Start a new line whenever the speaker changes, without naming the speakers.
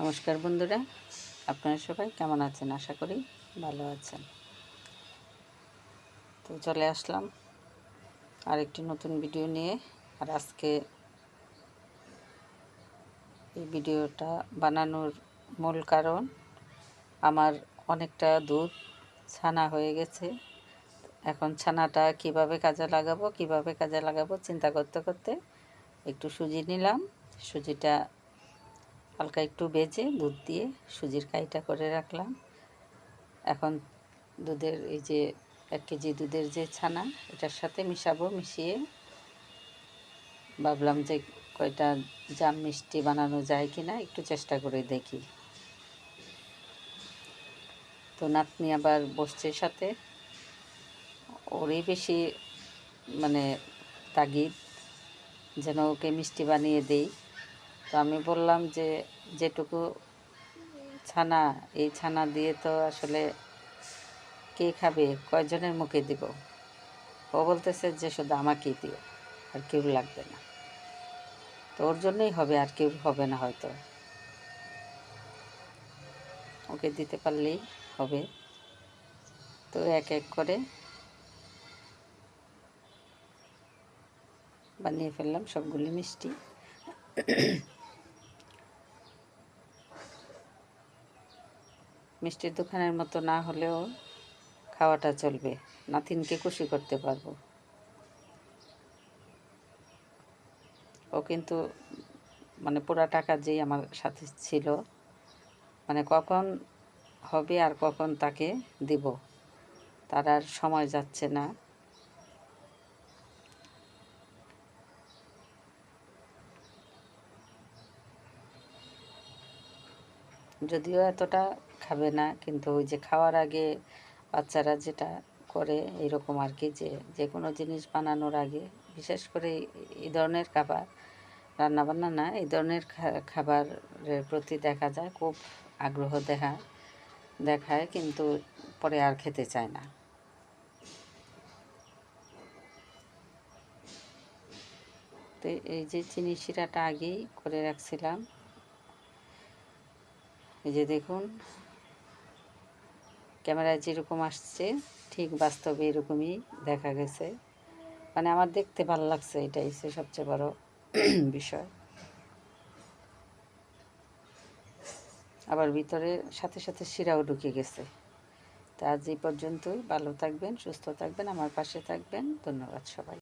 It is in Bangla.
নমস্কার বন্ধুরা, আপনারা সবাই কেমন আছেন? আশা করি ভালো আছেন। তো চলে আসলাম আর আরেকটি নতুন ভিডিও নিয়ে, আর আজকে এই ভিডিওটা বানানোর মূল কারণ, আমার অনেকটা দুধ ছানা হয়ে গেছে। এখন ছানাটা কীভাবে কাজে লাগাবো, কীভাবে কাজে লাগাবো চিন্তা করতে করতে একটু সুজি নিলাম। সুজিটা হালকা একটু বেজে দুধ দিয়ে সুজির কাইটা করে রাখলাম। এখন দুধের এই যে এক কেজি দুধের যে ছানা, এটার সাথে মিশাবো, মিশিয়ে ভাবলাম যে কয়টা জাম মিষ্টি বানানো যায় কি না একটু চেষ্টা করে দেখি। তো নাতনি আবার বসছে সাথে। ওরই বেশি মানে তাগিদ, যেন ওকে মিষ্টি বানিয়ে দেই। তো আমি বললাম যে যেটুকু ছানা, এই ছানা দিয়ে তো আসলে কে খাবে, কয়জনের মুখে দিব? ও বলতেছে যে শুধু আমাকেই দিও, আর কেউ লাগবে না। তো ওর জন্যই হবে, আর কেউ হবে না হয়তো। ওকে দিতে পারলেই হবে। তো এক এক করে বানিয়ে ফেললাম, সবগুলি মিষ্টি। মিষ্টির দোকানের মতো না হলেও খাওয়াটা চলবে। নাতিনকে খুশি করতে পারব। ও কিন্তু মানে পুরা টাকা যেই আমার সাথে ছিল মানে কখন হবে আর কখন তাকে দিব, তার আর সময় যাচ্ছে না। যদিও এতটা খাবে না, কিন্তু ওই যে খাওয়ার আগে বাচ্চারা যেটা করে এরকম আর কি যে যে কোনো জিনিস বানানোর আগে, বিশেষ করে এই ধরনের খাবার, রান্নাবান্না না, এই ধরনের খাবারের প্রতি দেখা যায়, খুব আগ্রহ দেখা, দেখায়, কিন্তু পরে আর খেতে চায় না। তো এই যে চিনি শিরাটা আগেই করে রাখছিলাম। এই যে দেখুন ক্যামেরায় যেরকম আসছে, ঠিক বাস্তবে এরকমই দেখা গেছে। মানে আমার দেখতে ভালো লাগছে, এটাই সে সবচেয়ে বড় বিষয়। আবার ভিতরে সাথে সাথে শিরাও ঢুকে গেছে। তা আজ এই পর্যন্তই। ভালো থাকবেন, সুস্থ থাকবেন, আমার পাশে থাকবেন। ধন্যবাদ সবাই